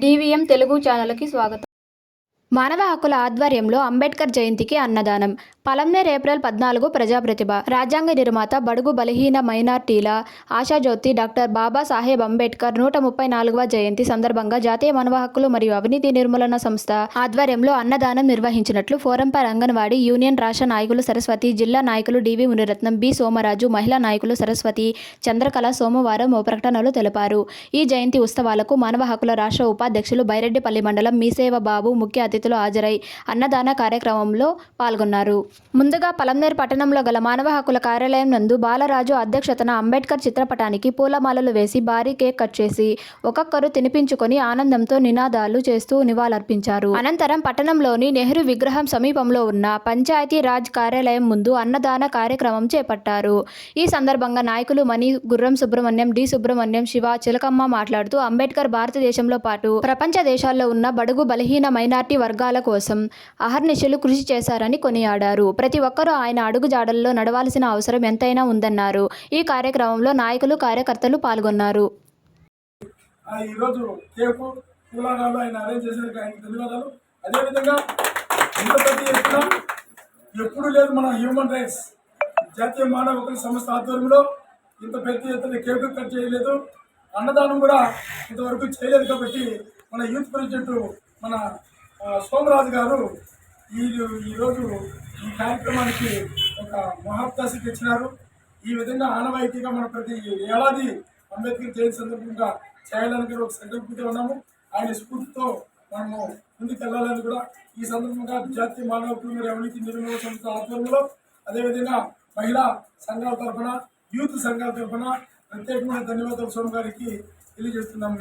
DVM Telugu ఛానల్కి స్వాగతం. మానవ హక్కుల ఆధ్వర్యంలో అంబేద్కర్ జయంతికి అన్నదానం. పలంనేర్ ఏప్రిల్ పద్నాలుగు ప్రజాప్రతిభ. రాజ్యాంగ నిర్మాత బడుగు బలహీన మైనార్టీల ఆశాజ్యోతి డాక్టర్ బాబాసాహెబ్ అంబేద్కర్ నూట ముప్పై నాలుగవ జయంతి సందర్భంగా జాతీయ మానవ హక్కులు మరియు అవినీతి నిర్మూలన సంస్థ ఆధ్వర్యంలో అన్నదానం నిర్వహించినట్లు ఫోరం పర్ అంగన్వాడీ యూనియన్ రాష్ట్ర నాయకులు సరస్వతి జిల్లా నాయకులు డివి మునిరత్నం బి సోమరాజు మహిళా నాయకులు సరస్వతి చంద్రకళ సోమవారం ఓ ప్రకటనలో తెలిపారు. ఈ జయంతి ఉత్సవాలకు మానవ హక్కుల రాష్ట్ర ఉపాధ్యక్షులు బైరెడ్డిపల్లి మండలం మీసేవ బాబు ముఖ్య అతిథులు హాజరై అన్నదాన కార్యక్రమంలో పాల్గొన్నారు. ముందుగా పలంనేర్ పట్టణంలో గల మానవ హక్కుల కార్యాలయం నందు బాలరాజు అధ్యక్షతన అంబేద్కర్ చిత్రపటానికి పూలమాలలు వేసి భారీ కేక్ కట్ చేసి ఒక్కొక్కరు తినిపించుకొని ఆనందంతో నినాదాలు చేస్తూ నివాళులర్పించారు. అనంతరం పట్టణంలోని నెహ్రూ విగ్రహం సమీపంలో ఉన్న పంచాయతీ రాజ్ కార్యాలయం ముందు అన్నదాన కార్యక్రమం చేపట్టారు. ఈ సందర్భంగా నాయకులు మణి గుర్రం సుబ్రహ్మణ్యం డి సుబ్రహ్మణ్యం శివ చిలకమ్మ మాట్లాడుతూ అంబేద్కర్ భారతదేశంలో పాటు ప్రపంచ దేశాల్లో ఉన్న బడుగు బలహీన మైనార్టీ వర్గాల కోసం అహర్నిశలు కృషి చేశారని కొనియాడారు. ప్రతి ఒక్కరూ ఆయన అడుగుజాడల్లో నడవాల్సిన అవసరం ఎంతైనా ఉందన్నారు. ఈ కార్యక్రమంలో నాయకులు కార్యకర్తలు పాల్గొన్నారు. ఈరోజు కేకు పూలారాలు ఆయన అరేంజ్ చేసేందుకు ఆయనకు ధన్యవాదాలు అదేవిధంగా ఇంత పెద్ద ఎత్తున ఎప్పుడు లేదు మన హ్యూమన్ రైట్స్ జాతీయ మానవ హక్కుల సంస్థ ఆధ్వర్యంలో ఇంత పెద్ద ఎత్తున కేకు కట్ చేయలేదు. అన్నదానం కూడా ఇంతవరకు చేయలేదు కాబట్టి మన యూత్ ప్రెసిడెంట్ మన సోమరాజు గారు ఈ ఈరోజు ఈ కార్యక్రమానికి ఒక మహాప్తాసికి ఇచ్చినారు ఈ విధంగా ఆనవాయితీగా మనం ప్రతి ఏడాది అంబేద్కర్ జయంతి సందర్భంగా చేయాలని కూడా ఒక సంకల్పంతో ఉన్నాము. ఆయన స్ఫూర్తితో మనము ముందుకెళ్ళాలని కూడా ఈ సందర్భంగా జాతీయ మానవ హక్కులు మరియు అవినీతి నిర్మూలన సంస్థ ఆధ్వర్యంలో అదేవిధంగా మహిళా సంఘాల తరఫున యూత్ సంఘాల తరఫున ప్రత్యేకమైన ధన్యవాదాలు సోమ గారికి తెలియజేస్తున్నాము.